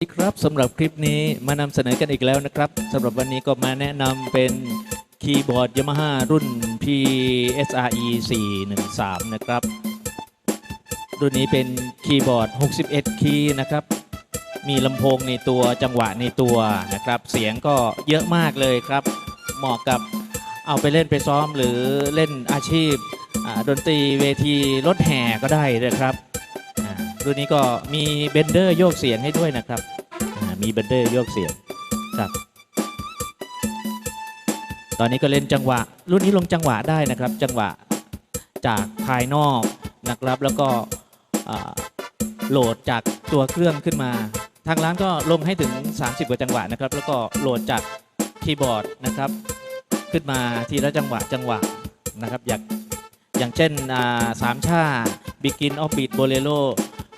สวัสดีครับสำหรับคลิปนี้มานำเสนอกันอีกแล้วนะครับสำหรับวันนี้ก็มาแนะนำเป็นคีย์บอร์ด Yamaha รุ่น PSRE 413 นะครับ รุ่นนี้เป็นคีย์บอร์ด 61 คีย์นะครับ มีลำโพงในตัวจังหวะในตัวนะครับ เสียงก็เยอะมากเลยครับ เหมาะกับเอาไปเล่นไปซ้อมหรือเล่นอาชีพดนตรีเวทีรถแห่ก็ได้นะครับ รุ่นนี้ก็มีเบนเดอร์โยกเสียงให้ด้วยนะครับมีเบนเดอร์โยกเสียงครับตอนนี้ก็เล่นจังหวะ รุ่นนี้ลงจังหวะได้นะครับ จังหวะจากภายนอกนะครับ แล้วก็โหลดจากตัวเครื่องขึ้นมา ทางร้านก็ลงให้ถึง 30 กว่าจังหวะนะครับ แล้วก็โหลดจากคีย์บอร์ดนะครับ ขึ้นมาทีละจังหวะจังหวะนะครับ อย่างอย่างเช่นสามชา Begin of Beat Bolero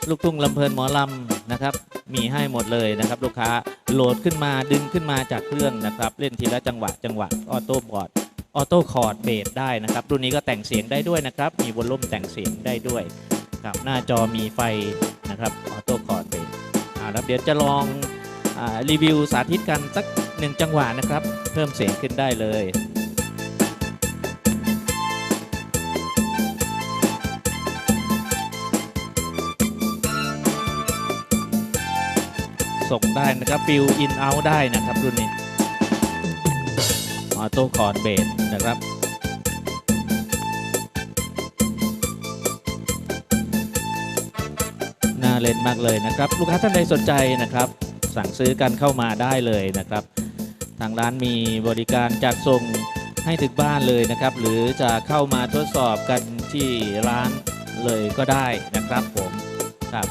ลูกทุ่งลำเพลินหมอลำนะครับ มีให้หมดเลยนะครับ ลูกค้าโหลดขึ้นมาดึงขึ้นมาจากเครื่องนะครับ เล่นทีละจังหวะจังหวะออโต้บอร์ดออโต้คอร์ดเบสได้นะครับรุ่นนี้ก็แต่งเสียงได้ด้วยนะครับ มีวอลลุ่มแต่งเสียงได้ด้วยครับหน้าจอมีไฟนะครับออโต้คอร์ดเบสอ่าแล้วเดี๋ยวจะลองอรีวิวสาธิตกันสักหนึ่งจังหวะนะครับ เพิ่มเสียงขึ้นได้เลย ส่งได้นะครับฟิลอินเอาได้นะครับรุ่นนี้ออโต้คอร์ดเบสนะครับน่าเล่นมากเลยนะครับ ลูกค้าท่านใดสนใจนะครับ สั่งซื้อกันเข้ามาได้เลยนะครับ ทางร้านมีบริการจัดส่งให้ถึงบ้านเลยนะครับ หรือจะเข้ามาทดสอบกันที่ร้านเลยก็ได้นะครับผมครับ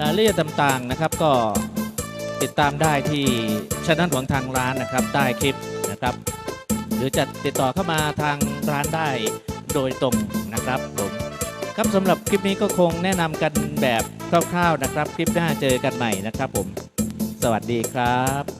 รายละเอียดต่างๆนะครับก็ ติดตามได้ที่ช่องของทางร้านนะครับใต้คลิปนะครับ หรือจะติดต่อเข้ามาทางร้านได้โดยตรงนะครับผมครับสำหรับคลิปนี้ก็คงแนะนำกันแบบคร่าวๆนะครับ คลิปหน้าเจอกันใหม่นะครับผม สวัสดีครับ